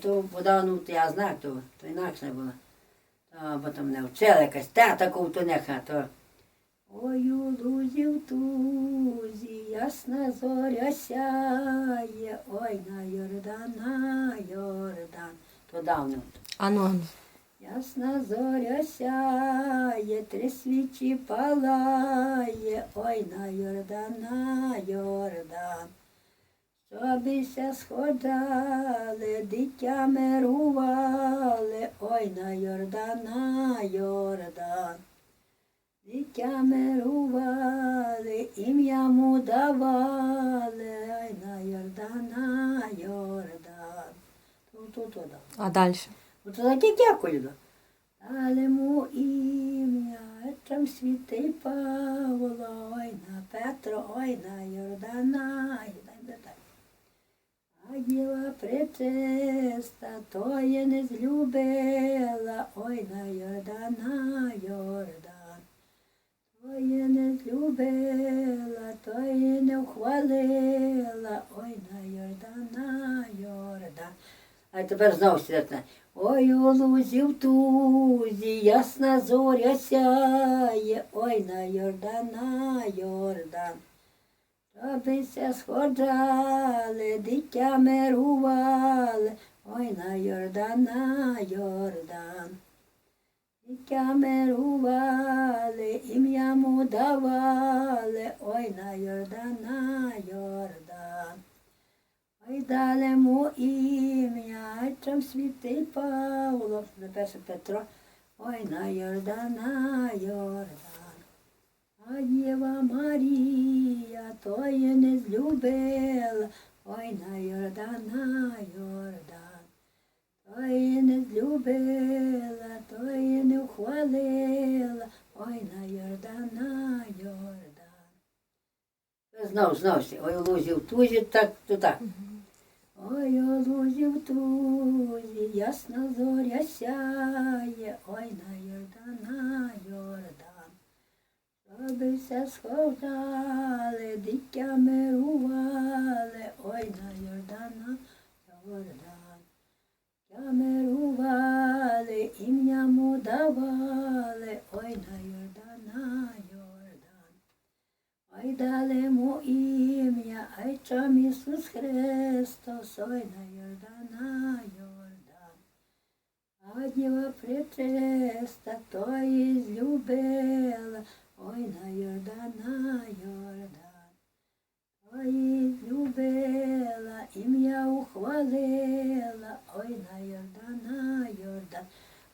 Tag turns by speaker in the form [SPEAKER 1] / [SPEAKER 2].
[SPEAKER 1] То вода, ну, то я знаю, то, то інакше була. То, бо там не вчила якась тета ковтуняха, то. Ой, у лузі в тузі, ясна зоря сяє, ой, на Йордан, на Йордан. То давно.
[SPEAKER 2] Ану.
[SPEAKER 1] Ясна зоря сяє, три свічі палає, ой на Йордан, на Йордан. Щобися сходали, дитя мирували, ой на Йордан, на Йордан. Дитя мирували, ім'я му давали, ой на Йордан, на Йордан. Тут, тут, тут.
[SPEAKER 2] А далі?
[SPEAKER 1] От таке дякую. да. Дали му ім'я, там світи Павло, ой на Петро, ой на Йордана, і так, так, так. А діва пречиста, то є не злюбила, ой на Йордана, Йордан. То є не злюбила, то є не вхвалила, ой на Йордана, Йордан. А тепер знову сідати. Ой, у лузі в тузі, ясна зоря сяє, ой на Йордан, на Йордан. Щобися сходжали, дитя мирували, ой на Йордан, на Йордан. Дитя мирували, ім'я му давали, ой на Йордан, на Йордан. Ой, дали му ім'я, чим світи Павло, на перше Петро, ой на Йордан, на Йордан. А Єва Марія, то не злюбила, ой на Йордан, на Йордан. То не злюбила, то є не вхвалила, ой на Йордан, на Йордан. Знов, знов, ой, у лузі тузі, так, то так. Ой, у лузі в тузі, ясна зоря сяє, ой, на Йордан, на Йордан. Щобися сховдали, дитя мирували, ой, на Йордан, на Йордан. Дитя мирували, ім'я му давали, ой, на Йордан, на Йордан. Ой, дали му ім'я, ай чом Ісус Христос, ой на Йордан, на Йордан. А діва причиста, то і злюбила, ой на Йордан. То і ім'я ухвалила,